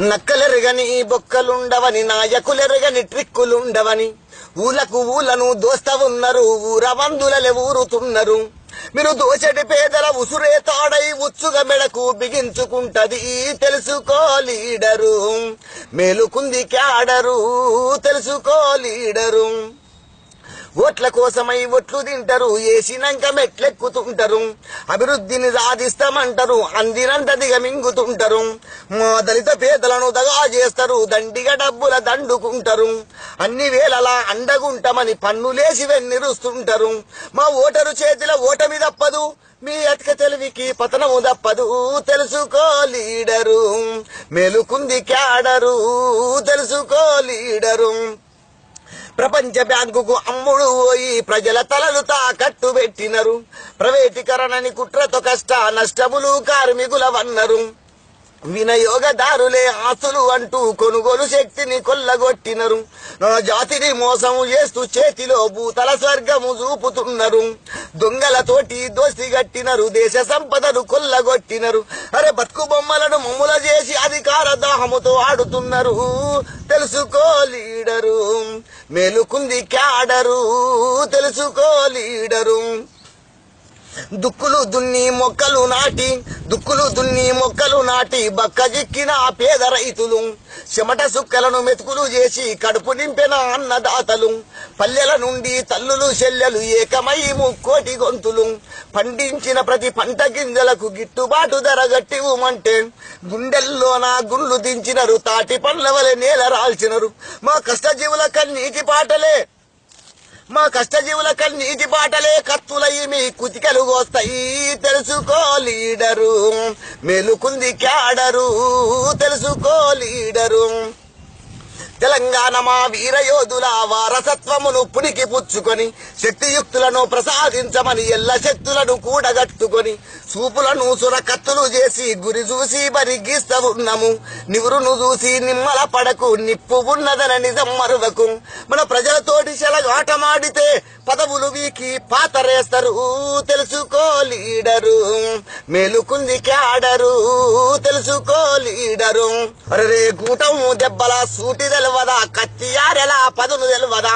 నక్కలెరగని బొక్కలుండవని నాయకులెరగని ట్రిక్కులుండవని. ఊలకు ఊలను దోస్త ఉన్నారు ఊరవందులలే ఊరుతున్నారు. మీరు దోచటి పేదల ఉసురే తాడై ఉచ్చుగ మెడకు బిగించుకుంటది తెలుసుకో లీడరు. మేలుకుంది క్యాడరు తెలుసుకో లీడరు. ఓట్ల కోసమై ఒట్లు తింటారు వేసినాక మెట్లెక్కుతుంటారు. అభివృద్ధిని సాధిస్తామంటారు అందినంత దిగమింగుతుంటారు. మా దళిత పేదలను దగా చేస్తారు దండిగా డబ్బుల దండుకుంటారు. అన్ని వేళలా అండగుంటామని పన్నులేసి వెన్నిరుస్తుంటారు. మా ఓటరు చేతిలో ఓటమి తప్పదు మీ అతిక తెలివికి పతనము తప్పదు తెలుసుకో లీడరు. మెలుకుంది క్యాడరు తెలుసుకో లీడరు. ప్రపంచ బ్యాంకుకు అమ్ముడు పోయి ప్రజల తలలు తాకట్టు పెట్టినరు. ప్రైవేటీకరణని కుట్రతో కష్ట నష్టములు కార్మికుల వన్నరు. వినియోగదారులే ఆస్తులు అంటూ కొనుగోలు శక్తిని కొల్లగొట్టినరు. నా జాతిని మోసము చేస్తూ చేతిలో భూతల స్వర్గము చూపుతున్నారు. దొంగలతోటి దోస్తి గట్టినరు దేశ సంపదను కొల్లగొట్టినరు. అరే బతుకు బొమ్మలను మమ్ముల చేసి అధికార దాహముతో ఆడుతున్నారు. తెలుసుకో లీడరు మేలుకుంది క్యాడరు. తెలుసుకో లీడరు. దుక్కులు దున్ని మొక్కలు నాటి దుక్కులు దున్ని మొక్కలు నాటి బక్కజిక్కిన పేద రైతులు. చెమట సుక్కలను మెతుకులు చేసి కడుపు నింపిన అన్నదాతలు. పల్లెల నుండి తల్లులు చెల్లెలు ఏకమై ముక్కోటి గొంతులు. పండించిన ప్రతి పంట గింజలకు గిట్టుబాటు ధర గట్టివ్వమంటే గుండెల్లోన గుళ్ళు దించినరు తాటి పండ్ల వలె నేల రాల్చినరు. మా కష్టజీవుల కన్నీటి పాటలే మా కష్టజీవుల కన్నీటి బాటలే కత్తులయ్యి మీ కుతికలు వస్తాయి తెలుసుకో లీడరు మెలుకుంది క్యాడరు తెలుసుకో లీడరు. తెలంగాణ మా వీరయోధుల వారసత్వమును పునికి పుచ్చుకొని శక్తియుక్తులను ప్రసాదించమని ఎల్ల శక్తులను కూడగట్టుకొని చూపులను సురకత్తులు చేసి గురి చూసి బరిగిస్త ఉన్నాము నివురును చూసి నిమ్మల పడకు నిప్పు ఉన్నదన నిజం మరువకు. మన ప్రజలతోటి చెలగాటమాడితే పదవులు వీకి పాతరేస్తారు తెలుసుకో లీడరు. మేలుకుంది క్యాడరు తెలుసుకో లీడరు. అరే కూటం దెబ్బల సూటి తెలువదా? కత్తియారెలా పదును తెలువదా?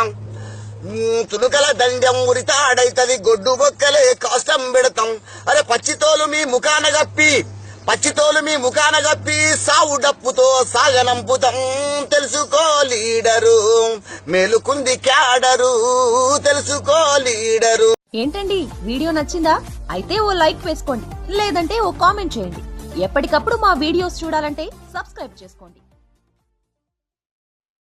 తునుకల దండం ఉరితాడైతది గొడ్డు బొక్కలే కష్టం పెడతాం. అరే పచ్చితోలు మీ ముఖాన గప్పి పచ్చితోలు మీ ముఖాన గప్పి సావు డప్పుతో సాగనంపుతాం. తెలుసుకో లీడరు మేలుకుంది క్యాడరు తెలుసుకో లీడరు. ఏంటండి వీడియో నచ్చిందా? అయితే ఓ లైక్ వేసుకోండి లేదంటే ఓ కామెంట్ చేయండి. ఎప్పటికప్పుడు మా వీడియోస్ చూడాలంటే సబ్స్క్రైబ్ చేసుకోండి.